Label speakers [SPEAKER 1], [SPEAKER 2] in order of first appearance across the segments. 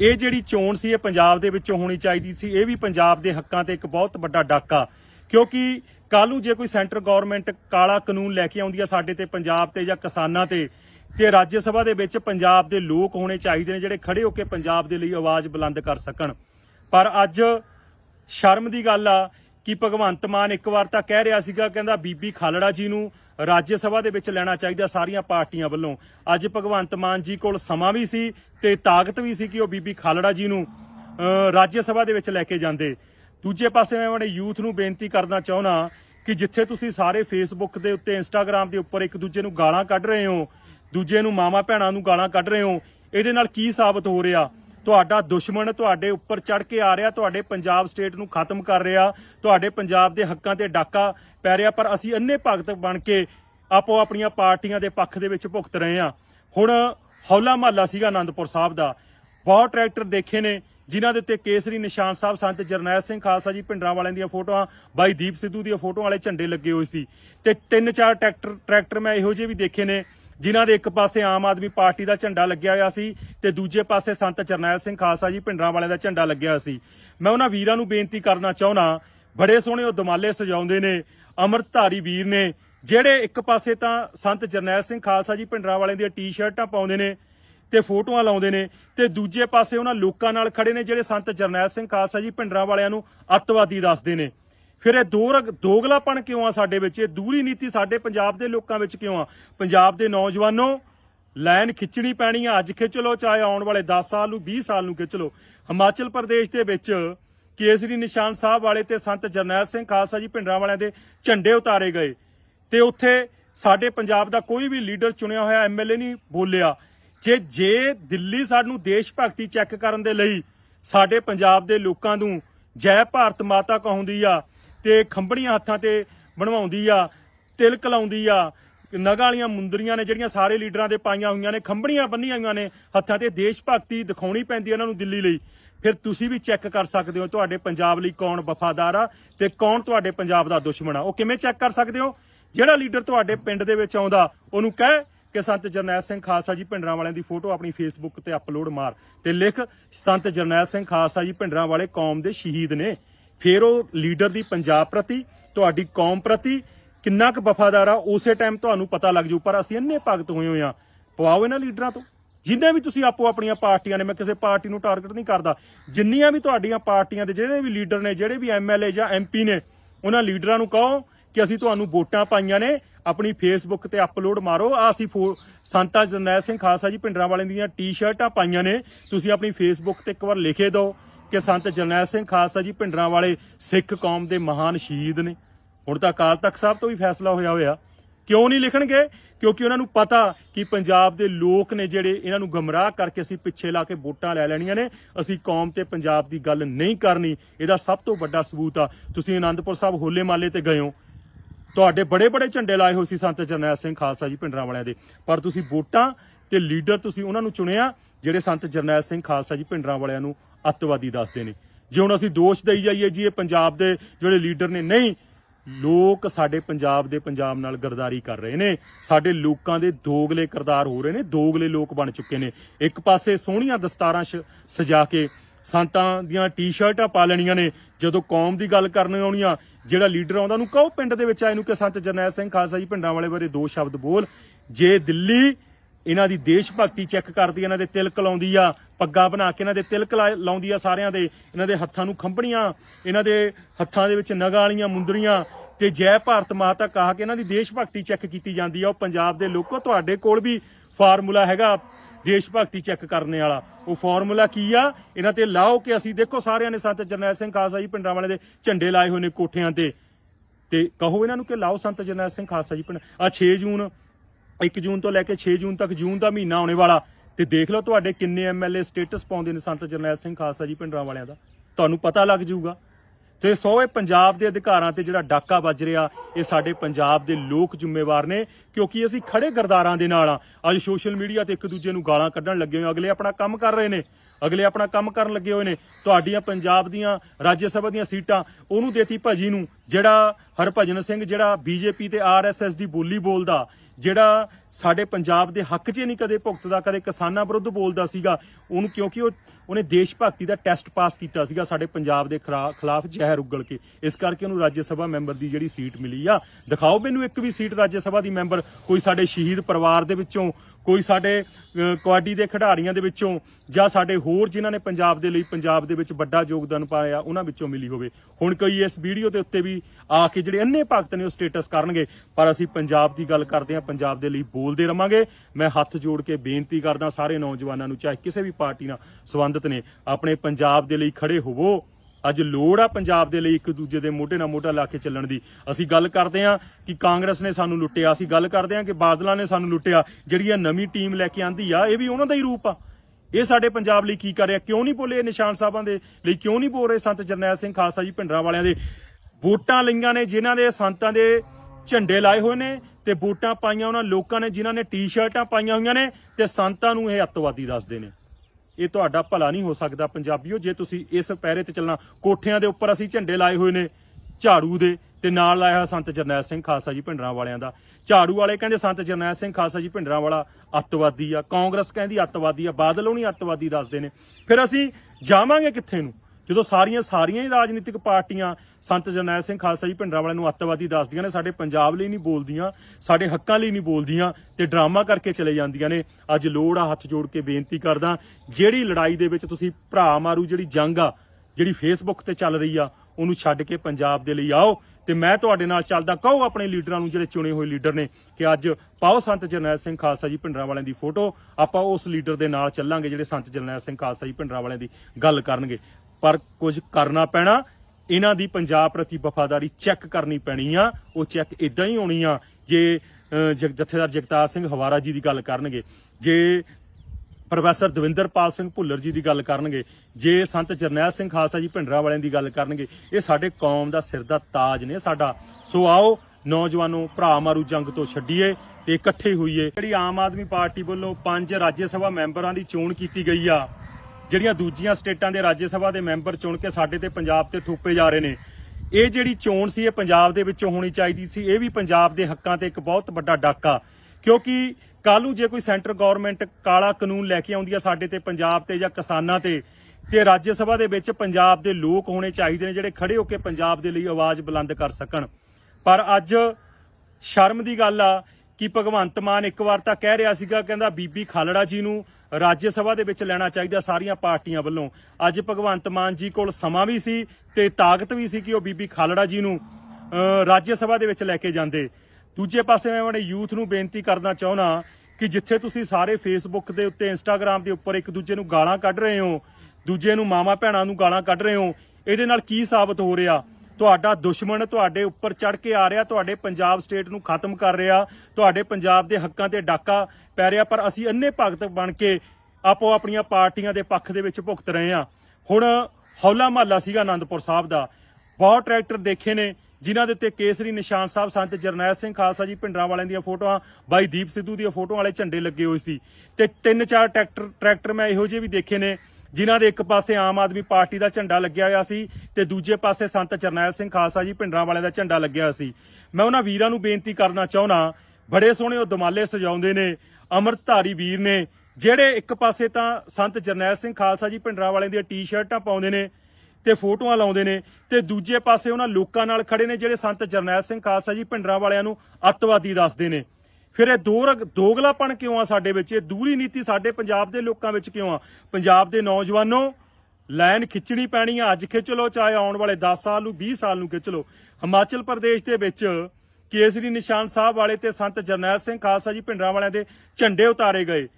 [SPEAKER 1] ਇਹ ਜਿਹੜੀ ਚੋਣ ਸੀ, ਇਹ ਪੰਜਾਬ ਦੇ ਵਿੱਚੋਂ ਹੋਣੀ ਚਾਹੀਦੀ ਸੀ। ਇਹ ਵੀ ਪੰਜਾਬ ਦੇ ਹੱਕਾਂ ਤੇ ਇੱਕ ਬਹੁਤ ਵੱਡਾ ਡਾਕਾ। ਕਿਉਂਕਿ ਕੱਲ ਨੂੰ ਜੇ ਕੋਈ ਸੈਂਟਰ ਗਵਰਨਮੈਂਟ ਕਾਲਾ ਕਾਨੂੰਨ ਲੈ ਕੇ ਆਉਂਦੀ ਆ ਸਾਡੇ ਤੇ, ਪੰਜਾਬ ਤੇ ਜਾਂ ਕਿਸਾਨਾਂ ਤੇ ਤੇ ਰਾਜ ਸਭਾ ਦੇ ਵਿੱਚ ਪੰਜਾਬ ਦੇ ਲੋਕ ਹੋਣੇ ਚਾਹੀਦੇ ਨੇ, ਜਿਹੜੇ ਖੜੇ ਹੋ ਕੇ ਪੰਜਾਬ ਦੇ ਲਈ ਆਵਾਜ਼ ਬੁਲੰਦ ਕਰ ਸਕਣ। ਪਰ ਅੱਜ ਸ਼ਰਮ ਦੀ ਗੱਲ ਆ ਕਿ ਭਗਵੰਤ ਮਾਨ ਇੱਕ ਵਾਰ ਤਾਂ ਕਹਿ ਰਿਹਾ ਸੀਗਾ, ਕਹਿੰਦਾ ਬੀਬੀ ਖਾਲੜਾ ਜੀ ਨੂੰ ਰਾਜ ਸਭਾ ਦੇ ਵਿੱਚ ਲੈਣਾ ਚਾਹੀਦਾ ਸਾਰੀਆਂ ਪਾਰਟੀਆਂ ਵੱਲੋਂ। ਅੱਜ ਭਗਵੰਤ ਮਾਨ ਜੀ ਕੋਲ ਸਮਾਂ ਵੀ ਸੀ ਤੇ ਤਾਕਤ ਵੀ ਸੀ ਕਿ ਉਹ ਬੀਬੀ ਖਾਲੜਾ ਜੀ ਨੂੰ ਰਾਜ ਸਭਾ ਦੇ ਵਿੱਚ ਲੈ ਕੇ ਜਾਂਦੇ। ਦੂਜੇ ਪਾਸੇ ਮੈਂ ਆਪਣੇ ਯੂਥ ਨੂੰ ਬੇਨਤੀ ਕਰਨਾ ਚਾਹੁੰਦਾ ਕਿ ਜਿੱਥੇ ਤੁਸੀਂ ਸਾਰੇ ਫੇਸਬੁੱਕ ਦੇ ਉੱਤੇ ਇੰਸਟਾਗ੍ਰam ਦੇ ਉੱਪਰ ਇੱਕ ਦੂਜੇ ਨੂੰ ਗਾਲਾਂ ਕੱਢ ਰਹੇ ਹੋ, ਦੂਜੇ ਨੂੰ ਮਾਮਾ ਭੈਣਾਂ ਨੂੰ ਗਾਲਾਂ ਕੱਢ ਰਹੇ ਹੋ, ਇਹਦੇ ਨਾਲ ਕੀ ਸਾਬਤ ਹੋ ਰਿਹਾ? ਤੁਹਾਡਾ ਦੁਸ਼ਮਣ ਤੁਹਾਡੇ ਉੱਪਰ ਚੜ ਕੇ ਆ ਰਿਹਾ, ਤੁਹਾਡੇ ਪੰਜਾਬ ਸਟੇਟ ਨੂੰ ਖਤਮ ਕਰ ਰਿਹਾ, ਤੁਹਾਡੇ ਪੰਜਾਬ ਦੇ ਹੱਕਾਂ ਤੇ ਡਾਕਾ ਪੈ ਰਿਹਾ, ਪਰ ਅਸੀਂ ਅੰਨੇ ਭਗਤ ਬਣ ਕੇ ਆਪੋ ਆਪਣੀਆਂ ਪਾਰਟੀਆਂ ਦੇ ਪੱਖ ਦੇ ਵਿੱਚ ਭੁਗਤ ਰਹੇ ਹਾਂ। ਹੁਣ ਹੌਲਾ ਮਹੱਲਾ ਸੀਗਾ ਆਨੰਦਪੁਰ ਸਾਹਿਬ ਦਾ। ਬਹੁਤ ਟਰੈਕਟਰ ਦੇਖੇ ਨੇ, ਜਿਨ੍ਹਾਂ ਦੇ ਉੱਤੇ ਕੇਸਰੀ ਨਿਸ਼ਾਨ ਸਾਹਿਬ, ਸੰਤ ਜਰਨੈਲ ਸਿੰਘ ਖਾਲਸਾ ਜੀ ਭਿੰਡਰਾਂ ਵਾਲਿਆਂ ਦੀਆਂ ਫੋਟੋਆਂ, ਬਾਈ ਦੀਪ ਸਿੱਧੂ ਦੀਆਂ ਫੋਟੋਆਂ ਵਾਲੇ ਝੰਡੇ ਲੱਗੇ ਹੋਏ ਸੀ। ਤੇ ਤਿੰਨ ਚਾਰ ਟਰੈਕਟਰ ਟਰੈਕਟਰ ਮੈਂ ਇਹੋ ਜਿਹੇ ਵੀ ਦੇਖੇ ਨੇ ਜਿਨ੍ਹਾਂ ਦੇ ਇੱਕ ਪਾਸੇ ਆਮ ਆਦਮੀ ਪਾਰਟੀ ਦਾ ਝੰਡਾ ਲੱਗਿਆ ਹੋਇਆ ਸੀ ਤੇ ਦੂਜੇ ਪਾਸੇ ਸੰਤ ਜਰਨੈਲ ਸਿੰਘ ਖਾਲਸਾ ਜੀ ਭਿੰਡਰਾਂ ਵਾਲਿਆਂ ਦਾ ਝੰਡਾ ਲੱਗਿਆ ਹੋਇਆ ਸੀ। ਮੈਂ ਉਹਨਾਂ ਵੀਰਾਂ ਨੂੰ ਬੇਨਤੀ ਕਰਨਾ ਚਾਹੁੰਦਾ, ਬੜੇ ਸੋਹਣੇ ਉਹ ਦਮਾਲੇ ਸਜਾਉਂਦੇ ਨੇ, ਅੰਮ੍ਰਿਤਧਾਰੀ ਵੀਰ ਨੇ, ਜਿਹੜੇ ਇੱਕ ਪਾਸੇ ਤਾਂ ਸੰਤ ਜਰਨੈਲ ਸਿੰਘ ਖਾਲਸਾ ਜੀ ਭਿੰਡਰਾਂ ਵਾਲਿਆਂ ਦੀਆਂ ਟੀ-ਸ਼ਰਟਾਂ ਪਾਉਂਦੇ ਨੇ ਤੇ ਫੋਟੋਆਂ ਲਾਉਂਦੇ ਨੇ ਤੇ ਦੂਜੇ ਪਾਸੇ ਉਹਨਾਂ ਲੋਕਾਂ ਨਾਲ ਖੜੇ ਨੇ ਜਿਹੜੇ ਸੰਤ ਜਰਨੈਲ ਸਿੰਘ ਖਾਲਸਾ ਜੀ ਭਿੰਡਰਾਂ ਵਾਲਿਆਂ ਨੂੰ ਅੱਤਵਾਦੀ ਦੱਸਦੇ ਨੇ। ਫਿਰ ਇਹ ਦੋ ਦੋਗਲਾਪਣ ਕਿਉਂ ਆ ਸਾਡੇ ਵਿੱਚ? ਇਹ ਦੂਰੀ ਨੀਤੀ ਸਾਡੇ ਪੰਜਾਬ ਦੇ ਲੋਕਾਂ ਵਿੱਚ ਕਿਉਂ ਆ? ਪੰਜਾਬ ਦੇ ਨੌਜਵਾਨੋ, ਲਾਈਨ ਖਿੱਚਣੀ ਪੈਣੀ ਆ। ਅੱਜ ਖਿੱਚ ਲਓ, ਚਾਹੇ ਆਉਣ ਵਾਲੇ 10 ਸਾਲ ਨੂੰ 20 ਸਾਲ ਨੂੰ ਖਿੱਚ ਲਓ। ਹਿਮਾਚਲ ਪ੍ਰਦੇਸ਼ ਦੇ ਵਿੱਚ ਕੇਸਰੀ ਨਿਸ਼ਾਨ ਸਾਹਿਬ ਵਾਲੇ ਤੇ ਸੰਤ ਜਰਨੈਲ ਸਿੰਘ ਖਾਲਸਾ ਜੀ ਭਿੰਡਰਾਂ ਵਾਲਿਆਂ ਦੇ ਝੰਡੇ ਉਤਾਰੇ ਗਏ। ਤੇ ਉੱਥੇ ਸਾਡੇ ਪੰਜਾਬ ਦਾ ਕੋਈ ਵੀ ਲੀਡਰ ਚੁਣਿਆ ਹੋਇਆ ਐਮਐਲਏ ਨਹੀਂ ਬੋਲਿਆ। ਜੇ ਜੇ ਦਿੱਲੀ ਸਾਨੂੰ ਦੇਸ਼ ਭਗਤੀ ਚੈੱਕ ਕਰਨ ਦੇ ਲਈ ਸਾਡੇ ਪੰਜਾਬ ਦੇ ਲੋਕਾਂ ਨੂੰ ਜੈ ਭਾਰਤ ਮਾਤਾ ਕਹਾਉਂਦੀ ਆ ਤੇ ਖੰਬੜੀਆਂ ਹੱਥਾਂ ਤੇ ਬਣਵਾਉਂਦੀ ਆ ਤਿਲਕ ਲਾਉਂਦੀ ਆ, ਨਗਾਂ ਵਾਲੀਆਂ ਮੁੰਦਰੀਆਂ ਨੇ ਜਿਹੜੀਆਂ ਸਾਰੇ ਲੀਡਰਾਂ ਦੇ ਪਾਈਆਂ ਹੋਈਆਂ ਨੇ ਖੰਬੜੀਆਂ ਬੰਨੀਆਂ ਹੋਈਆਂ ਨੇ, ਹੱਥਾਂ ਤੇ ਦੇਸ਼ ਭਗਤੀ ਦਿਖਾਉਣੀ ਪੈਂਦੀ ਉਹਨਾਂ ਨੂੰ ਦਿੱਲੀ ਲਈ। ਫਿਰ ਤੁਸੀਂ ਵੀ ਚੈੱਕ ਕਰ ਸਕਦੇ ਹੋ ਤੁਹਾਡੇ ਪੰਜਾਬ ਲਈ ਕੌਣ ਵਫਾਦਾਰ ਆ ਤੇ ਕੌਣ ਤੁਹਾਡੇ ਪੰਜਾਬ ਦਾ ਦੁਸ਼ਮਣ ਆ। ਉਹ ਕਿਵੇਂ ਚੈੱਕ ਕਰ ਸਕਦੇ ਹੋ? ਜਿਹੜਾ ਲੀਡਰ ਤੁਹਾਡੇ ਪਿੰਡ ਦੇ ਵਿੱਚ ਆਉਂਦਾ, ਉਹਨੂੰ ਕਹਿ ਕਿ ਸੰਤ ਜਰਨੈਲ ਸਿੰਘ ਖਾਲਸਾ ਜੀ ਭਿੰਡਰਾਂ ਵਾਲਿਆਂ ਦੀ ਫੋਟੋ ਆਪਣੀ ਫੇਸਬੁੱਕ ਤੇ ਅਪਲੋਡ ਮਾਰ ਤੇ ਲਿਖ, ਸੰਤ ਜਰਨੈਲ ਸਿੰਘ ਖਾਲਸਾ ਜੀ ਭਿੰਡਰਾਂ ਵਾਲੇ ਕੌਮ ਦੇ ਸ਼ਹੀਦ ਨੇ। ਫਿਰ ਉਹ ਲੀਡਰ ਦੀ ਪੰਜਾਬ ਪ੍ਰਤੀ, ਤੁਹਾਡੀ ਕੌਮ ਪ੍ਰਤੀ ਕਿੰਨਾ ਕੁ ਵਫਾਦਾਰ ਆ, ਉਸੇ ਟਾਈਮ ਤੁਹਾਨੂੰ ਪਤਾ ਲੱਗ ਜੂ, ਪਰ ਅਸੀਂ ਇੰਨੇ ਭਗਤ ਹੋਏ ਹੋਏ ਆ। ਪਵਾਓ ਇਹਨਾਂ ਲੀਡਰਾਂ ਤੋਂ। ਜਿੰਨੇ ਵੀ ਤੁਸੀਂ ਆਪੋ ਆਪਣੀਆਂ ਪਾਰਟੀਆਂ ਨੇ, ਮੈਂ ਕਿਸੇ ਪਾਰਟੀ ਨੂੰ ਟਾਰਗੇਟ ਨਹੀਂ ਕਰਦਾ। ਜਿੰਨੀਆਂ ਵੀ ਤੁਹਾਡੀਆਂ ਪਾਰਟੀਆਂ ਦੇ ਜਿਹੜੇ ਵੀ ਲੀਡਰ ਨੇ, ਜਿਹੜੇ ਵੀ ਐਮਐਲਏ ਜਾਂ ਐਮਪੀ ਨੇ, ਉਹਨਾਂ ਲੀਡਰਾਂ ਨੂੰ ਕਹੋ ਕਿ ਅਸੀਂ ਤੁਹਾਨੂੰ ਵੋਟਾਂ ਪਾਈਆਂ ਨੇ, ਆਪਣੀ ਫੇਸਬੁੱਕ ਤੇ ਅਪਲੋਡ ਮਾਰੋ। ਆ ਅਸੀਂ ਫੋ- ਸੰਤਾ ਜਰਨੈਲ ਸਿੰਘ ਖਾਲਸਾ ਜੀ ਭਿੰਡਰਾਂ ਵਾਲਿਆਂ ਦੀਆਂ ਟੀ-ਸ਼ਰਟਾਂ ਪਾਈਆਂ ਨੇ। ਤੁਸੀਂ ਆਪਣੀ ਫੇਸਬੁੱਕ ਤੇ ਇੱਕ ਵਾਰ ਲਿਖੇ ਦਿਓ। ਕਿ ਸੰਤ ਜਰਨੈਲ ਸਿੰਘ ਖਾਲਸਾ ਜੀ ਭਿੰਡਰਾਂ ਵਾਲੇ ਸਿੱਖ ਕੌਮ ਦੇ ਮਹਾਨ ਸ਼ਹੀਦ ਨੇ। ਹੁਣ ਤਾਂ ਅਕਾਲ ਤਖਤ ਸਾਹਿਬ ਤੋਂ ਵੀ ਫੈਸਲਾ ਹੋਇਆ ਹੋਇਆ। ਕਿਉਂ ਨਹੀਂ ਲਿਖਣਗੇ? ਕਿਉਂਕਿ ਉਹਨਾਂ ਨੂੰ ਪਤਾ ਕਿ ਪੰਜਾਬ ਦੇ ਲੋਕ ਨੇ ਜਿਹੜੇ ਇਹਨਾਂ ਨੂੰ ਗਮਰਾਹ ਕਰਕੇ ਅਸੀਂ ਪਿੱਛੇ ਲਾ ਕੇ ਵੋਟਾਂ ਲੈ ਲੈਣੀਆਂ ਨੇ। ਅਸੀਂ ਕੌਮ ਤੇ ਪੰਜਾਬ ਦੀ ਗੱਲ ਨਹੀਂ ਕਰਨੀ। ਇਹਦਾ ਸਭ ਤੋਂ ਵੱਡਾ ਸਬੂਤ ਆ। ਤੁਸੀਂ ਆਨੰਦਪੁਰ ਸਾਹਿਬ ਹੋਲੇ ਮਾਲੇ ਤੇ ਗਏ ਹੋ। ਤੁਹਾਡੇ ਬੜੇ ਬੜੇ ਝੰਡੇ ਲਾਏ ਹੋਏ ਸੀ ਸੰਤ ਜਰਨੈਲ ਸਿੰਘ ਖਾਲਸਾ ਜੀ ਭਿੰਡਰਾਂ ਵਾਲਿਆਂ ਦੇ। ਪਰ ਤੁਸੀਂ ਵੋਟਾਂ ਤੇ ਲੀਡਰ ਤੁਸੀਂ ਉਹਨਾਂ ਨੂੰ ਚੁਣਿਆ, ਜਿਹੜੇ ਸੰਤ ਜਰਨੈਲ ਸਿੰਘ ਖਾਲਸਾ ਜੀ ਭਿੰਡਰਾਂ ਵਾਲਿਆਂ ਨੂੰ ਅੱਤਵਾਦੀ ਦੱਸਦੇ ਨੇ। ਜੇ ਹੁਣ ਅਸੀਂ ਦੋਸ਼ ਦੇਈ ਜਾਈਏ ਜੀ, ਇਹ ਪੰਜਾਬ ਦੇ ਜਿਹੜੇ ਲੀਡਰ ਨੇ, ਨਹੀਂ, ਲੋਕ ਸਾਡੇ ਪੰਜਾਬ ਦੇ ਪੰਜਾਬ ਨਾਲ ਗਰਦਾਰੀ ਕਰ ਰਹੇ ਨੇ। ਸਾਡੇ ਲੋਕਾਂ ਦੇ ਦੋਗਲੇ ਕਰਦਾਰ ਹੋ ਰਹੇ ਨੇ, ਦੋਗਲੇ ਲੋਕ ਬਣ ਚੁੱਕੇ ਨੇ। ਇੱਕ ਪਾਸੇ ਸੋਹਣੀਆਂ ਦਸਤਾਰਾਂ ਸਜਾ ਕੇ ਸੰਤਾਂ ਦੀਆਂ ਟੀ-ਸ਼ਰਟਾਂ ਪਾ ਲੈਣੀਆਂ ਨੇ। ਜਦੋਂ ਕੌਮ ਦੀ ਗੱਲ ਕਰਨ ਆਉਣੀਆਂ, ਜਿਹੜਾ ਲੀਡਰ ਆਉਂਦਾ, ਉਹਨੂੰ ਕਹੋ ਪਿੰਡ ਦੇ ਵਿੱਚ ਆਏ ਨੂੰ ਕਿ ਸੰਤ ਜਰਨੈਲ ਸਿੰਘ ਖਾਲਸਾ ਜੀ ਪਿੰਡਾਂ ਵਾਲੇ ਬਾਰੇ ਦੋ ਸ਼ਬਦ ਬੋਲ। ਜੇ ਦਿੱਲੀ ਇਹਨਾਂ ਦੀ ਦੇਸ਼ ਭਗਤੀ ਚੈੱਕ ਕਰਦੀ ਆ, ਇਹਨਾਂ ਦੇ ਤਿਲਕ ਲਾਉਂਦੀ ਆ ਪੱਗਾ ਬਣਾ ਕੇ ਇਹਨਾਂ ਦੇ ਤਿਲਕ ਲਾ- ਲਾਉਂਦੀ ਆ ਸਾਰਿਆਂ ਦੇ ਇਹਨਾਂ ਦੇ ਹੱਥਾਂ ਨੂੰ ਖੰਭਣੀਆਂ ਇਹਨਾਂ ਦੇ ਹੱਥਾਂ ਦੇ ਵਿੱਚ ਨਗਾਂ ਵਾਲੀਆਂ ਮੁੰਦਰੀਆਂ ਤੇ ਜੈ ਭਾਰਤ ਮਾਤਾ ਕਹਾ ਕੇ ਇਹਨਾਂ ਦੀ ਦੇਸ਼ ਭਗਤੀ ਚੈੱਕ ਕੀਤੀ ਜਾਂਦੀ ਆ। ਉਹ ਪੰਜਾਬ ਦੇ ਲੋਕੋ ਤੁਹਾਡੇ ਕੋਲ ਵੀ ਫਾਰਮੂਲਾ ਹੈਗਾ ਦੇਸ਼ ਭਗਤੀ ਚੈੱਕ ਕਰਨੇ ਵਾਲਾ। ਉਹ ਫਾਰਮੂਲਾ ਕੀ ਆ? ਇਹਨਾਂ ਤੇ ਲਾਓ ਕਿ ਅਸੀਂ ਦੇਖੋ ਸਾਰਿਆਂ ਨੇ ਸੰਤ ਜਰਨੈਲ ਸਿੰਘ ਖਾਲਸਾ ਜੀ ਪਿੰਡਾਂ ਵਾਲੇ ਦੇ ਝੰਡੇ ਲਾਏ ਹੋਏ ਨੇ ਕੋਠਿਆਂ ਤੇ। ਤੇ ਕਹੋ ਇਹਨਾਂ ਨੂੰ ਕਿ ਲਾਓ ਸੰਤ ਜਰਨੈਲ ਸਿੰਘ ਖਾਲਸਾ ਜੀ ਪਿੰਡ। ਆ 6 ਜੂਨ 1 ਜੂਨ ਤੋਂ ਲੈ ਕੇ 6 ਜੂਨ ਤੱਕ ਜੂਨ ਦਾ ਮਹੀਨਾ ਆਉਣੇ ਵਾਲਾ। ਤੇ ਦੇਖ ਲਓ ਤੁਹਾਡੇ ਕਿੰਨੇ ਐਮਐਲਏ ਸਟੇਟਸ ਪਾਉਂਦੇ ਨੇ ਸੰਤ ਜਰਨੈਲ ਸਿੰਘ ਖਾਲਸਾ ਜੀ ਪਿੰਡਰਾਂ ਵਾਲਿਆਂ ਦਾ। ਤੁਹਾਨੂੰ ਪਤਾ ਲੱਗ ਜਾਊਗਾ। ਤੇ ਸੋ ਪੰਜਾਬ ਦੇ ਅਧਿਕਾਰਾਂ ਤੇ ਜਿਹੜਾ ਡਾਕਾ ਵੱਜ ਰਿਹਾ, ਇਹ ਸਾਡੇ ਪੰਜਾਬ ਦੇ ਲੋਕ ਜ਼ਿੰਮੇਵਾਰ ਨੇ, ਕਿਉਂਕਿ ਅਸੀਂ ਖੜੇ ਗਰਦਾਰਾਂ ਦੇ ਨਾਲ ਆ ਅੱਜ ਸੋਸ਼ਲ ਮੀਡੀਆ ਤੇ ਇੱਕ ਦੂਜੇ ਨੂੰ ਗਾਲਾਂ ਕੱਢਣ ਲੱਗੇ ਹੋਏ ਅਗਲੇ ਆਪਣਾ ਕੰਮ ਕਰ ਰਹੇ ਨੇ। ਅਗਲੇ ਆਪਣਾ ਕੰਮ ਕਰਨ ਲੱਗੇ ਹੋਏ ਨੇ। ਤੁਹਾਡੀਆਂ ਪੰਜਾਬ ਦੀਆਂ, ਰਾਜ ਸਭਾ ਦੀਆਂ ਸੀਟਾਂ, ਉਹਨੂੰ ਦੇਤੀ ਭਾਜੀ ਨੂੰ, ਜਿਹੜਾ ਹਰਭਜਨ ਸਿੰਘ, ਜਿਹੜਾ ਬੀਜੇਪੀ ਤੇ ਆਰਐਸਐਸ ਦੀ ਬੋਲੀ ਬੋਲਦਾ, ਜਿਹੜਾ ਸਾਡੇ ਪੰਜਾਬ ਦੇ ਹੱਕ 'ਚ ਨਹੀਂ ਕਦੇ ਭੁਗਤਦਾ, ਕਦੇ ਕਿਸਾਨਾਂ ਵਿਰੁੱਧ ਬੋਲਦਾ ਸੀਗਾ, ਉਹਨੂੰ ਕਿਉਂਕਿ ਉਹ, ਉਹਨੇ ਦੇਸ਼ ਭਗਤੀ ਦਾ ਟੈਸਟ ਪਾਸ ਕੀਤਾ ਸੀਗਾ ਸਾਡੇ ਪੰਜਾਬ ਦੇ ਖਰਾ- ਖਿਲਾਫ ਜ਼ਹਿਰ ਉਗਲ ਕੇ। ਇਸ ਕਰਕੇ ਉਹਨੂੰ ਰਾਜ ਸਭਾ ਮੈਂਬਰ ਦੀ ਜਿਹੜੀ ਸੀਟ ਮਿਲੀ ਆ। ਦਿਖਾਓ ਮੈਨੂੰ ਇੱਕ ਵੀ ਸੀਟ ਰਾਜ ਸਭਾ ਦੀ ਮੈਂਬਰ, ਕੋਈ ਸਾਡੇ ਸ਼ਹੀਦ ਪਰਿਵਾਰ ਦੇ ਵਿੱਚੋਂ ਕੋਈ ਸਾਡੇ ਕਬੱਡੀ ਦੇ ਖਿਡਾਰੀਆਂ ਦੇ ਵਿੱਚੋਂ ਜਾਂ ਸਾਡੇ ਹੋਰ ਜਿਨ੍ਹਾਂ ਨੇ ਪੰਜਾਬ ਦੇ ਲਈ ਪੰਜਾਬ ਦੇ ਵਿੱਚ ਵੱਡਾ ਯੋਗਦਾਨ ਪਾਇਆ, ਉਹਨਾਂ ਵਿੱਚੋਂ ਮਿਲੀ ਹੋਵੇ। ਹੁਣ ਕਈ ਇਸ ਵੀਡੀਓ ਦੇ ਉੱਤੇ ਵੀ ਆ ਕੇ ਜਿਹੜੇ ਅੰਨੇ ਭਗਤ ਨੇ ਉਹ ਸਟੇਟਸ ਕਰਨਗੇ, ਪਰ ਅਸੀਂ ਪੰਜਾਬ ਦੀ ਗੱਲ ਕਰਦੇ ਹਾਂ, ਪੰਜਾਬ ਦੇ ਲਈ ਬੋਲਦੇ ਰਵਾਂਗੇ। ਮੈਂ ਹੱਥ ਜੋੜ ਕੇ ਬੇਨਤੀ ਕਰਦਾ ਸਾਰੇ ਨੌਜਵਾਨਾਂ ਨੂੰ, ਚਾਹੇ ਕਿਸੇ ਵੀ ਪਾਰਟੀ ਨਾਲ ਸੰਬੰਧਿਤ ਨੇ, ਆਪਣੇ ਪੰਜਾਬ ਦੇ ਲਈ ਖੜੇ ਹੋਵੋ। ਅੱਜ ਲੋੜ ਆ ਪੰਜਾਬ ਦੇ ਲਈ ਇੱਕ ਦੂਜੇ ਦੇ ਮੋਢੇ ਨਾਲ ਮੋਢਾ ਲਾ ਕੇ ਚੱਲਣ ਦੀ। ਅਸੀਂ ਗੱਲ ਕਰਦੇ ਹਾਂ ਕਿ ਕਾਂਗਰਸ ਨੇ ਸਾਨੂੰ ਲੁੱਟਿਆ, ਅਸੀਂ ਗੱਲ ਕਰਦੇ ਹਾਂ ਕਿ ਬਾਦਲਾਂ ਨੇ ਸਾਨੂੰ ਲੁੱਟਿਆ, ਜਿਹੜੀ ਆ ਨਵੀਂ ਟੀਮ ਲੈ ਕੇ ਆਂਦੀ ਆ, ਇਹ ਵੀ ਉਹਨਾਂ ਦਾ ਹੀ ਰੂਪ ਆ। ਇਹ ਸਾਡੇ ਪੰਜਾਬ ਲਈ ਕੀ ਕਰ ਰਿਹਾ? ਕਿਉਂ ਨਹੀਂ ਬੋਲੇ ਨਿਸ਼ਾਨ ਸਾਹਿਬਾਂ ਦੇ ਲਈ? ਕਿਉਂ ਨਹੀਂ ਬੋਲ ਰਹੇ ਸੰਤ ਜਰਨੈਲ ਸਿੰਘ ਖਾਲਸਾ ਜੀ ਭਿੰਡਰਾਂ ਵਾਲਿਆਂ ਦੇ? ਵੋਟਾਂ ਲਈਆਂ ਨੇ ਜਿਨ੍ਹਾਂ ਦੇ ਸੰਤਾਂ ਦੇ ਝੰਡੇ ਲਾਏ ਹੋਏ ਨੇ ਤੇ ਵੋਟਾਂ ਪਾਈਆਂ ਉਹਨਾਂ ਲੋਕਾਂ ਨੇ ਜਿਨ੍ਹਾਂ ਨੇ ਟੀ-ਸ਼ਰਟਾਂ ਪਾਈਆਂ ਹੋਈਆਂ ਨੇ ਤੇ ਸੰਤਾਂ ਨੂੰ ਇਹ ਅੱਤਵਾਦੀ ਦੱਸਦੇ ਨੇ। ਇਹ ਤੁਹਾਡਾ ਭਲਾ ਨਹੀਂ ਹੋ ਸਕਦਾ ਪੰਜਾਬੀਓ, ਜੇ ਤੁਸੀਂ ਇਸ ਪੈਰੇ ਤੇ ਚੱਲਣਾ। ਕੋਠਿਆਂ ਦੇ ਉੱਪਰ ਅਸੀਂ ਝੰਡੇ ਲਾਏ ਹੋਏ ਨੇ, ਝਾੜੂ ਦੇ, ਤੇ ਨਾਲ ਲਾਇਆ ਹੋਇਆ ਸੰਤ ਜਰਨੈਲ ਸਿੰਘ ਖਾਲਸਾ ਜੀ ਭਿੰਡਰਾਂ ਵਾਲਿਆਂ ਦਾ। ਝਾੜੂ ਵਾਲੇ ਕਹਿੰਦੇ, ਸੰਤ ਜਰਨੈਲ ਸਿੰਘ ਖਾਲਸਾ ਜੀ ਭਿੰਡਰਾਂ ਵਾਲਾ ਅੱਤਵਾਦੀ ਆ, ਕਾਂਗਰਸ ਕਹਿੰਦੀ ਅੱਤਵਾਦੀ ਆ, ਬਾਦਲ ਹੋਣੀ ਅੱਤਵਾਦੀ ਦੱਸਦੇ ਨੇ। ਫਿਰ ਅਸੀਂ ਜਾਵਾਂਗੇ ਕਿੱਥੇ ਨੂੰ? ਜਦੋਂ ਸਾਰੀਆਂ ਸਾਰੀਆਂ ਹੀ ਰਾਜਨੀਤਿਕ ਪਾਰਟੀਆਂ ਸੰਤ ਜਰਨੈਲ ਸਿੰਘ ਖਾਲਸਾ ਜੀ ਭਿੰਡਰਾਂ ਵਾਲਿਆਂ ਨੂੰ ਅੱਤਵਾਦੀ ਦੱਸਦੀਆਂ ਨੇ, ਸਾਡੇ ਪੰਜਾਬ ਲਈ ਨਹੀਂ ਬੋਲਦੀਆਂ, ਸਾਡੇ ਹੱਕਾਂ ਲਈ ਨਹੀਂ ਬੋਲਦੀਆਂ ਤੇ ਡਰਾਮਾ ਕਰਕੇ ਚਲੇ ਜਾਂਦੀਆਂ ਨੇ। ਅੱਜ ਲੋੜ ਆ ਹੱਥ ਜੋੜ ਕੇ ਬੇਨਤੀ ਕਰਦਾ, ਜਿਹੜੀ ਲੜਾਈ ਦੇ ਵਿੱਚ ਤੁਸੀਂ ਭਰਾ ਮਾਰੂ, ਜਿਹੜੀ ਜੰਗ ਆ, ਜਿਹੜੀ ਫੇਸਬੁੱਕ ਤੇ ਚੱਲ ਰਹੀ ਆ, ਉਹਨੂੰ ਛੱਡ ਕੇ ਪੰਜਾਬ ਦੇ ਲਈ ਆਓ ਤੇ ਮੈਂ ਤੁਹਾਡੇ ਨਾਲ ਚੱਲਦਾ, ਕਹੋ ਆਪਣੇ ਲੀਡਰਾਂ ਨੂੰ ਜਿਹੜੇ ਚੁਣੇ ਹੋਏ ਲੀਡਰ ਨੇ ਕਿ ਅੱਜ ਪਾਓ ਸੰਤ ਜਰਨੈਲ ਸਿੰਘ ਖਾਲਸਾ ਜੀ ਭਿੰਡਰਾਂ ਵਾਲਿਆਂ ਦੀ ਫੋਟੋ, ਆਪਾਂ ਉਸ ਲੀਡਰ ਦੇ ਨਾਲ ਚੱਲਾਂਗੇ ਜਿਹੜੇ ਸੰਤ ਜਰਨੈਲ ਸਿੰਘ ਖਾਲਸਾ ਜੀ ਭਿੰਡਰਾਂ ਵਾਲਿਆਂ ਦੀ ਗੱਲ ਕਰਨਗੇ। ਪਰ ਕੁਝ ਕਰਨਾ ਪੈਣਾ। ਇਹਨਾਂ ਦੀ ਪੰਜਾਬ ਪ੍ਰਤੀ ਵਫਾਦਾਰੀ ਚੈੱਕ ਕਰਨੀ ਪੈਣੀ ਆ। ਉਹ ਚੈੱਕ ਇਦਾਂ ਹੀ ਹੋਣੀ ਆ, ਜੇ ਜਗ- ਜਥੇਦਾਰ ਜਗਤਾਰ ਸਿੰਘ ਹਵਾਰਾ ਜੀ ਦੀ ਗੱਲ ਕਰਨਗੇ, ਜੇ ਪ੍ਰੋਫੈਸਰ ਦਵਿੰਦਰਪਾਲ ਸਿੰਘ ਭੁੱਲਰ ਜੀ ਦੀ ਗੱਲ ਕਰਨਗੇ, ਜੇ ਸੰਤ ਜਰਨੈਲ ਸਿੰਘ ਖਾਲਸਾ ਜੀ ਭਿੰਡਰਾਂ ਵਾਲਿਆਂ ਦੀ ਗੱਲ ਕਰਨਗੇ, ਇਹ ਸਾਡੇ ਕੌਮ ਦਾ ਸਿਰ ਦਾ ਤਾਜ ਨੇ ਸਾਡਾ। ਸੋ ਆਓ, ਨੌਜਵਾਨੋ, ਭਰਾ ਮਾਰੂ ਜੰਗ ਤੋਂ ਛੱਡੀਏ ਤੇ ਇਕੱਠੇ ਹੋਈਏ। ਜਿਹੜੀ ਆਮ ਆਦਮੀ ਪਾਰਟੀ ਵੱਲੋਂ ਪੰਜ ਰਾਜ ਸਭਾ ਮੈਂਬਰਾਂ ਦੀ ਚੋਣ ਕੀਤੀ ਗਈ ਆ ਜਿਹੜੀਆਂ ਦੂਜੀਆਂ ਸਟੇਟਾਂ ਦੇ ਰਾਜ ਸਭਾ ਦੇ ਮੈਂਬਰ ਚੁਣ ਕੇ ਸਾਡੇ ਤੇ ਪੰਜਾਬ ਤੇ ਥੋਪੇ ਜਾ ਰਹੇ ਨੇ। ਇਹ ਜਿਹੜੀ ਚੋਣ ਸੀ, ਇਹ ਪੰਜਾਬ ਦੇ ਵਿੱਚੋਂ ਹੋਣੀ ਚਾਹੀਦੀ ਸੀ। ਇਹ ਵੀ ਪੰਜਾਬ ਦੇ ਹੱਕਾਂ ਤੇ ਇੱਕ ਬਹੁਤ ਵੱਡਾ ਡਾਕਾ। ਕਿਉਂਕਿ ਕੱਲ ਨੂੰ ਜੇ ਕੋਈ ਸੈਂਟਰ ਗਵਰਨਮੈਂਟ ਕਾਲਾ ਕਾਨੂੰਨ ਲੈ ਕੇ ਆਉਂਦੀ ਆ ਸਾਡੇ ਤੇ, ਪੰਜਾਬ ਤੇ ਜਾਂ ਕਿਸਾਨਾਂ ਤੇ ਤੇ ਰਾਜ ਸਭਾ ਦੇ ਵਿੱਚ ਪੰਜਾਬ ਦੇ ਲੋਕ ਹੋਣੇ ਚਾਹੀਦੇ ਨੇ ਜਿਹੜੇ ਖੜੇ ਹੋ ਕੇ ਪੰਜਾਬ ਦੇ ਲਈ ਆਵਾਜ਼ ਬੁਲੰਦ ਕਰ ਸਕਣ। ਪਰ ਅੱਜ ਸ਼ਰਮ ਦੀ ਗੱਲ ਆ ਕਿ ਭਗਵੰਤ ਮਾਨ ਇੱਕ ਵਾਰ ਤਾਂ ਕਹਿ ਰਿਹਾ ਸੀਗਾ, ਕਹਿੰਦਾ ਬੀਬੀ ਖਾਲੜਾ ਜੀ ਨੂੰ ਰਾਜ ਸਭਾ ਦੇ ਵਿੱਚ ਲੈਣਾ ਚਾਹੀਦਾ ਸਾਰੀਆਂ ਪਾਰਟੀਆਂ ਵੱਲੋਂ। ਅੱਜ ਭਗਵੰਤ ਮਾਨ ਜੀ ਕੋਲ ਸਮਾਂ ਵੀ ਸੀ ਤੇ ਤਾਕਤ ਵੀ ਸੀ ਕਿ ਉਹ ਬੀਬੀ ਖਾਲੜਾ ਜੀ ਨੂੰ ਰਾਜ ਸਭਾ ਦੇ ਵਿੱਚ ਲੈ ਕੇ ਜਾਂਦੇ। ਦੂਜੇ ਪਾਸੇ ਮੈਂ ਆਪਣੇ ਯੂਥ ਨੂੰ ਬੇਨਤੀ ਕਰਨਾ ਚਾਹੁੰਦਾ ਕਿ ਜਿੱਥੇ ਤੁਸੀਂ ਸਾਰੇ ਫੇਸਬੁੱਕ ਦੇ ਉੱਤੇ ਇੰਸਟਾਗ੍ਰam ਦੇ ਉੱਪਰ ਇੱਕ ਦੂਜੇ ਨੂੰ ਗਾਲਾਂ ਕੱਢ ਰਹੇ ਹੋ, ਦੂਜੇ ਨੂੰ ਮਾਮਾ ਭੈਣਾਂ ਨੂੰ ਗਾਲਾਂ ਕੱਢ ਰਹੇ ਹੋ, ਇਹਦੇ ਨਾਲ ਕੀ ਸਾਬਤ ਹੋ ਰਿਹਾ? ਤੁਹਾਡਾ ਦੁਸ਼ਮਣ ਤੁਹਾਡੇ ਉੱਪਰ ਚੜ ਕੇ ਆ ਰਿਹਾ, ਤੁਹਾਡੇ ਪੰਜਾਬ ਸਟੇਟ ਨੂੰ ਖਤਮ ਕਰ ਰਿਹਾ, ਤੁਹਾਡੇ ਪੰਜਾਬ ਦੇ ਹੱਕਾਂ ਤੇ ਡਾਕਾ ਪੈ ਰਿਹਾ, ਪਰ ਅਸੀਂ ਅੰਨੇ ਭਗਤ ਬਣ ਕੇ ਆਪੋ ਆਪਣੀਆਂ ਪਾਰਟੀਆਂ ਦੇ ਪੱਖ ਦੇ ਵਿੱਚ ਭੁਗਤ ਰਹੇ ਹਾਂ। ਹੁਣ ਹੌਲਾ ਮਹੱਲਾ ਸੀਗਾ ਆਨੰਦਪੁਰ ਸਾਹਿਬ ਦਾ। ਬਹੁਤ ਟਰੈਕਟਰ ਦੇਖੇ ਨੇ, ਜਿਨ੍ਹਾਂ ਦੇ ਉੱਤੇ ਕੇਸਰੀ ਨਿਸ਼ਾਨ ਸਾਹਿਬ, ਸੰਤ ਜਰਨੈਲ ਸਿੰਘ ਖਾਲਸਾ ਜੀ ਭਿੰਡਰਾਂ ਵਾਲਿਆਂ ਦੀਆਂ ਫੋਟੋਆਂ, ਬਾਈ ਦੀਪ ਸਿੱਧੂ ਦੀਆਂ ਫੋਟੋਆਂ ਵਾਲੇ ਝੰਡੇ ਲੱਗੇ ਹੋਏ ਸੀ। ਤੇ ਤਿੰਨ ਚਾਰ ਟਰੈਕਟਰ ਟਰੈਕਟਰ ਮੈਂ ਇਹੋ ਜਿਹੇ ਵੀ ਦੇਖੇ ਨੇ ਜਿਨ੍ਹਾਂ ਦੇ ਇੱਕ ਪਾਸੇ ਆਮ ਆਦਮੀ ਪਾਰਟੀ ਦਾ ਝੰਡਾ ਲੱਗਿਆ ਹੋਇਆ ਸੀ ਤੇ ਦੂਜੇ ਪਾਸੇ ਸੰਤ ਜਰਨੈਲ ਸਿੰਘ ਖਾਲਸਾ ਜੀ ਭਿੰਡਰਾਂ ਵਾਲਿਆਂ ਦਾ ਝੰਡਾ ਲੱਗਿਆ ਹੋਇਆ ਸੀ। ਮੈਂ ਉਹਨਾਂ ਵੀਰਾਂ ਨੂੰ ਬੇਨਤੀ ਕਰਨਾ ਚਾਹੁੰਦਾ, ਬੜੇ ਸੋਹਣੇ ਉਹ ਦਮਾਲੇ ਸਜਾਉਂਦੇ ਨੇ, ਅੰਮ੍ਰਿਤਧਾਰੀ ਵੀਰ ਨੇ, ਜਿਹੜੇ ਇੱਕ ਪਾਸੇ ਤਾਂ ਸੰਤ ਜਰਨੈਲ ਸਿੰਘ ਖਾਲਸਾ ਜੀ ਭਿੰਡਰਾਂ ਵਾਲਿਆਂ ਦੀਆਂ ਟੀ-ਸ਼ਰਟਾਂ ਪਾਉਂਦੇ ਨੇ ਤੇ ਫੋਟੋਆਂ ਲਾਉਂਦੇ ਨੇ ਤੇ ਦੂਜੇ ਪਾਸੇ ਉਹਨਾਂ ਲੋਕਾਂ ਨਾਲ ਖੜੇ ਨੇ ਜਿਹੜੇ ਸੰਤ ਜਰਨੈਲ ਸਿੰਘ ਖਾਲਸਾ ਜੀ ਭਿੰਡਰਾਂ ਵਾਲਿਆਂ ਨੂੰ ਅੱਤਵਾਦੀ ਦੱਸਦੇ ਨੇ। ਫਿਰ ਇਹ ਦੋ ਰਗ- ਦੋਗਲਾਪਣ ਕਿਉਂ ਆ ਸਾਡੇ ਵਿੱਚ? ਇਹ ਦੂਰੀ ਨੀਤੀ ਸਾਡੇ ਪੰਜਾਬ ਦੇ ਲੋਕਾਂ ਵਿੱਚ ਕਿਉਂ ਆ? ਪੰਜਾਬ ਦੇ ਨੌਜਵਾਨੋ, ਲਾਈਨ ਖਿੱਚਣੀ ਪੈਣੀ ਆ, ਅੱਜ ਖਿੱਚ ਲਓ, ਚਾਹੇ ਆਉਣ ਵਾਲੇ 10 ਸਾਲ ਨੂੰ 20 ਸਾਲ ਨੂੰ ਖਿੱਚ ਲਓ। ਹਿਮਾਚਲ ਪ੍ਰਦੇਸ਼ ਦੇ ਵਿੱਚ ਕੇਸਰੀ ਨਿਸ਼ਾਨ ਸਾਹਿਬ ਵਾਲੇ ਤੇ ਸੰਤ ਜਰਨੈਲ ਸਿੰਘ ਖਾਲਸਾ ਜੀ ਭਿੰਡਰਾਂ ਵਾਲਿਆਂ ਦੇ ਝੰਡੇ ਉਤਾਰੇ ਗਏ।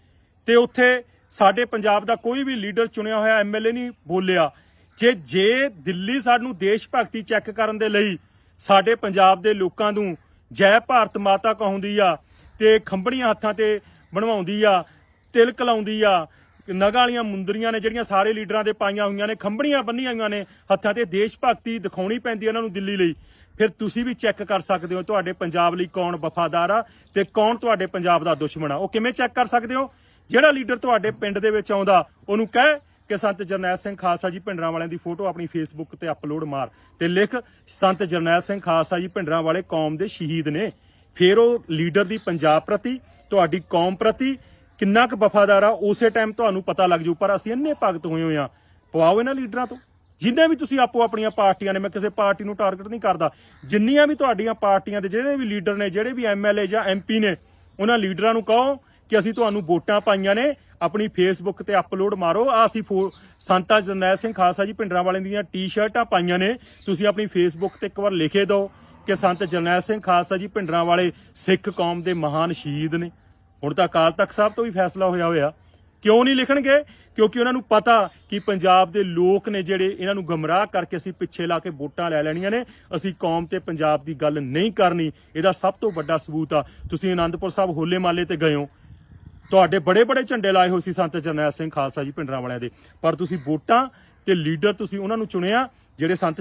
[SPEAKER 1] ਤੇ ਉੱਥੇ ਸਾਡੇ ਪੰਜਾਬ ਦਾ ਕੋਈ ਵੀ ਲੀਡਰ ਚੁਣਿਆ ਹੋਇਆ ਐਮਐਲਏ ਨਹੀਂ ਬੋਲਿਆ। ਜੇ ਜੇ ਦਿੱਲੀ ਸਾਨੂੰ ਦੇਸ਼ ਭਗਤੀ ਚੈੱਕ ਕਰਨ ਦੇ ਲਈ ਸਾਡੇ ਪੰਜਾਬ ਦੇ ਲੋਕਾਂ ਨੂੰ ਜੈ ਭਾਰਤ ਮਾਤਾ ਕਹਾਉਂਦੀ ਆ ਤੇ ਖੰਭੜੀਆਂ ਹੱਥਾਂ ਤੇ ਬਣਵਾਉਂਦੀ ਆ, ਤਿਲਕ ਲਾਉਂਦੀ ਆ। ਨਗਾਂ ਵਾਲੀਆਂ ਮੁੰਦਰੀਆਂ ਨੇ ਜਿਹੜੀਆਂ ਸਾਰੇ ਲੀਡਰਾਂ ਦੇ ਪਾਈਆਂ ਹੋਈਆਂ ਨੇ ਖੰਭੜੀਆਂ ਬੰਨੀਆਂ ਹੋਈਆਂ ਨੇ, ਹੱਥਾਂ ਤੇ ਦੇਸ਼ ਭਗਤੀ ਦਿਖਾਉਣੀ ਪੈਂਦੀ ਹੈ ਉਹਨਾਂ ਨੂੰ ਦਿੱਲੀ ਲਈ। ਫਿਰ ਤੁਸੀਂ ਵੀ ਚੈੱਕ ਕਰ ਸਕਦੇ ਹੋ ਤੁਹਾਡੇ ਪੰਜਾਬ ਲਈ ਕੌਣ ਵਫਾਦਾਰ ਆ ਤੇ ਕੌਣ ਤੁਹਾਡੇ ਪੰਜਾਬ ਦਾ ਦੁਸ਼ਮਣ ਆ। ਉਹ ਕਿਵੇਂ ਚੈੱਕ ਕਰ ਸਕਦੇ ਹੋ? ਜਿਹੜਾ ਲੀਡਰ ਤੁਹਾਡੇ ਪਿੰਡ ਦੇ ਵਿੱਚ ਆਉਂਦਾ, ਉਹਨੂੰ ਕਹਿ ਕਿ ਸੰਤ ਜਰਨੈਲ ਸਿੰਘ ਖਾਲਸਾ ਜੀ ਭਿੰਡਰਾਂ ਵਾਲਿਆਂ ਦੀ ਫੋਟੋ ਆਪਣੀ ਫੇਸਬੁੱਕ ਤੇ ਅਪਲੋਡ ਮਾਰ ਤੇ ਲਿਖ, ਸੰਤ ਜਰਨੈਲ ਸਿੰਘ ਖਾਲਸਾ ਜੀ ਭਿੰਡਰਾਂ ਵਾਲੇ ਕੌਮ ਦੇ ਸ਼ਹੀਦ ਨੇ। ਫਿਰ ਉਹ ਲੀਡਰ ਦੀ ਪੰਜਾਬ ਪ੍ਰਤੀ, ਤੁਹਾਡੀ ਕੌਮ ਪ੍ਰਤੀ ਕਿੰਨਾ ਕੁ ਵਫਾਦਾਰ ਆ, ਉਸੇ ਟਾਈਮ ਤੁਹਾਨੂੰ ਪਤਾ ਲੱਗ ਜੂ ਪਰ ਅਸੀਂ ਇੰਨੇ ਭਗਤ ਹੋਏ ਹੋਏ ਆ। ਪਵਾਓ ਇਹਨਾਂ ਲੀਡਰਾਂ ਤੋਂ। ਜਿੰਨੇ ਵੀ ਤੁਸੀਂ ਆਪੋ ਆਪਣੀਆਂ ਪਾਰਟੀਆਂ ਨੇ, ਮੈਂ ਕਿਸੇ ਪਾਰਟੀ ਨੂੰ ਟਾਰਗੇਟ ਨਹੀਂ ਕਰਦਾ। ਜਿੰਨੀਆਂ ਵੀ ਤੁਹਾਡੀਆਂ ਪਾਰਟੀਆਂ ਦੇ ਜਿਹੜੇ ਵੀ ਲੀਡਰ ਨੇ, ਜਿਹੜੇ ਵੀ ਐਮਐਲਏ ਜਾਂ ਐਮਪੀ ਨੇ, ਉਹਨਾਂ ਲੀਡਰਾਂ ਨੂੰ ਕਹੋ ਕਿ ਅਸੀਂ ਤੁਹਾਨੂੰ ਵੋਟਾਂ ਪਾਈਆਂ ਨੇ, ਆਪਣੀ ਫੇਸਬੁੱਕ ਤੇ ਅਪਲੋਡ ਮਾਰੋ। ਆ ਅਸੀਂ ਫੋ- ਸੰਤਾ ਜਰਨੈਲ ਸਿੰਘ ਖਾਲਸਾ ਜੀ ਪਿੰਡਰਾਂ ਵਾਲਿਆਂ ਦੀਆਂ ਟੀ-ਸ਼ਰਟਾਂ ਪਾਈਆਂ ਨੇ। ਤੁਸੀਂ ਆਪਣੀ ਫੇਸਬੁੱਕ ਤੇ ਇੱਕ ਵਾਰ ਲਿਖੇ ਦਿਓ। ਕਿ ਸੰਤ ਜਰਨੈਲ ਸਿੰਘ ਖਾਲਸਾ ਜੀ ਭਿੰਡਰਾਂ ਵਾਲੇ ਸਿੱਖ ਕੌਮ ਦੇ ਮਹਾਨ ਸ਼ਹੀਦ ਨੇ। ਹੁਣ ਤਾਂ ਅਕਾਲ ਤਖਤ ਸਾਹਿਬ ਤੋਂ ਵੀ ਫੈਸਲਾ ਹੋਇਆ ਹੋਇਆ। ਕਿਉਂ ਨਹੀਂ ਲਿਖਣਗੇ? ਕਿਉਂਕਿ ਉਹਨਾਂ ਨੂੰ ਪਤਾ ਕਿ ਪੰਜਾਬ ਦੇ ਲੋਕ ਨੇ ਜਿਹੜੇ ਇਹਨਾਂ ਨੂੰ ਗਮਰਾਹ ਕਰਕੇ ਅਸੀਂ ਪਿੱਛੇ ਲਾ ਕੇ ਵੋਟਾਂ ਲੈ ਲੈਣੀਆਂ ਨੇ। ਅਸੀਂ ਕੌਮ ਤੇ ਪੰਜਾਬ ਦੀ ਗੱਲ ਨਹੀਂ ਕਰਨੀ। ਇਹਦਾ ਸਭ ਤੋਂ ਵੱਡਾ ਸਬੂਤ ਆ। ਤੁਸੀਂ ਆਨੰਦਪੁਰ ਸਾਹਿਬ ਹੋਲੇ ਮਾਲੇ ਤੇ ਗਏ ਹੋ। ਤੁਹਾਡੇ ਬੜੇ ਬੜੇ ਝੰਡੇ ਲਾਏ ਹੋਏ ਸੀ ਸੰਤ ਜਰਨੈਲ ਸਿੰਘ ਖਾਲਸਾ ਜੀ ਪਿੰਡਰਾਂ ਵਾਲਿਆਂ ਦੇ। ਪਰ ਤੁਸੀਂ ਵੋਟਾਂ ਤੇ ਲੀਡਰ ਤੁਸੀਂ ਉਹਨਾਂ ਨੂੰ ਚੁਣਿਆ, ਜਿਹੜੇ ਸੰਤ